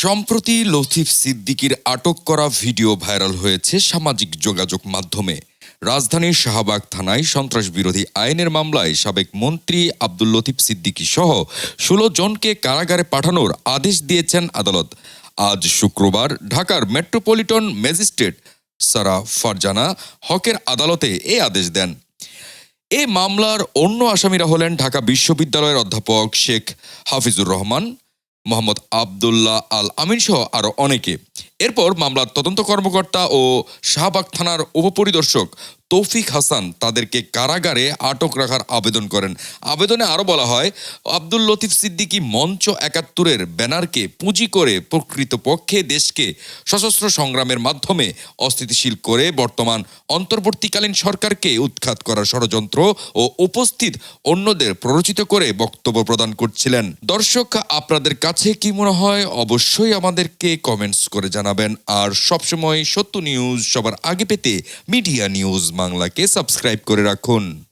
সম্প্রতি লতিফ সিদ্দিকির আটক করা ভিডিও ভাইরাল হয়েছে সামাজিক যোগাযোগ মাধ্যমে। রাজধানীর শাহবাগ থানায় সন্ত্রাস বিরোধী আইনের মামলায় সাবেক মন্ত্রী আব্দুল লতিফ সিদ্দিকী সহ ষোলো জনকে কারাগারে পাঠানোর আদেশ দিয়েছেন আদালত। আজ শুক্রবার ঢাকার মেট্রোপলিটন ম্যাজিস্ট্রেট সারা ফারজানা হকের আদালতে এ আদেশ দেন। এ মামলার অন্য আসামিরা হলেন ঢাকা বিশ্ববিদ্যালয়ের অধ্যাপক শেখ হাফিজুর রহমান, মোহাম্মদ আবদুল্লাহ আল আমিন সহ আরও অনেকে। এরপর মামলার তদন্ত কর্মকর্তা ও শাহবাগ থানার উপপরিদর্শক তৌফিক হাসান তাদেরকে কারাগারে আটক রাখার আবেদন করেন। আবেদনে আরও বলা হয়, আব্দুল লতিফ সিদ্দিকী মঞ্চ একাত্তরের ব্যানারকে পুঁজি করে প্রকৃতপক্ষে দেশকে সশস্ত্র সংগ্রামের মাধ্যমে অস্থিতিশীল করে বর্তমান অন্তর্বর্তীকালীন সরকারকে উৎখাত করার ষড়যন্ত্র ও উপস্থিত অন্যদের প্ররোচিত করে বক্তব্য প্রদান করছিলেন। দর্শক, আপনাদের কাছে কি মনে হয়? অবশ্যই আমাদেরকে কমেন্টস করে জানাবেন। আর সবসময় সত্য নিউজ সবার আগে পেতে মিডিয়া নিউজ বাংলাকে সাবস্ক্রাইব করে রাখুন।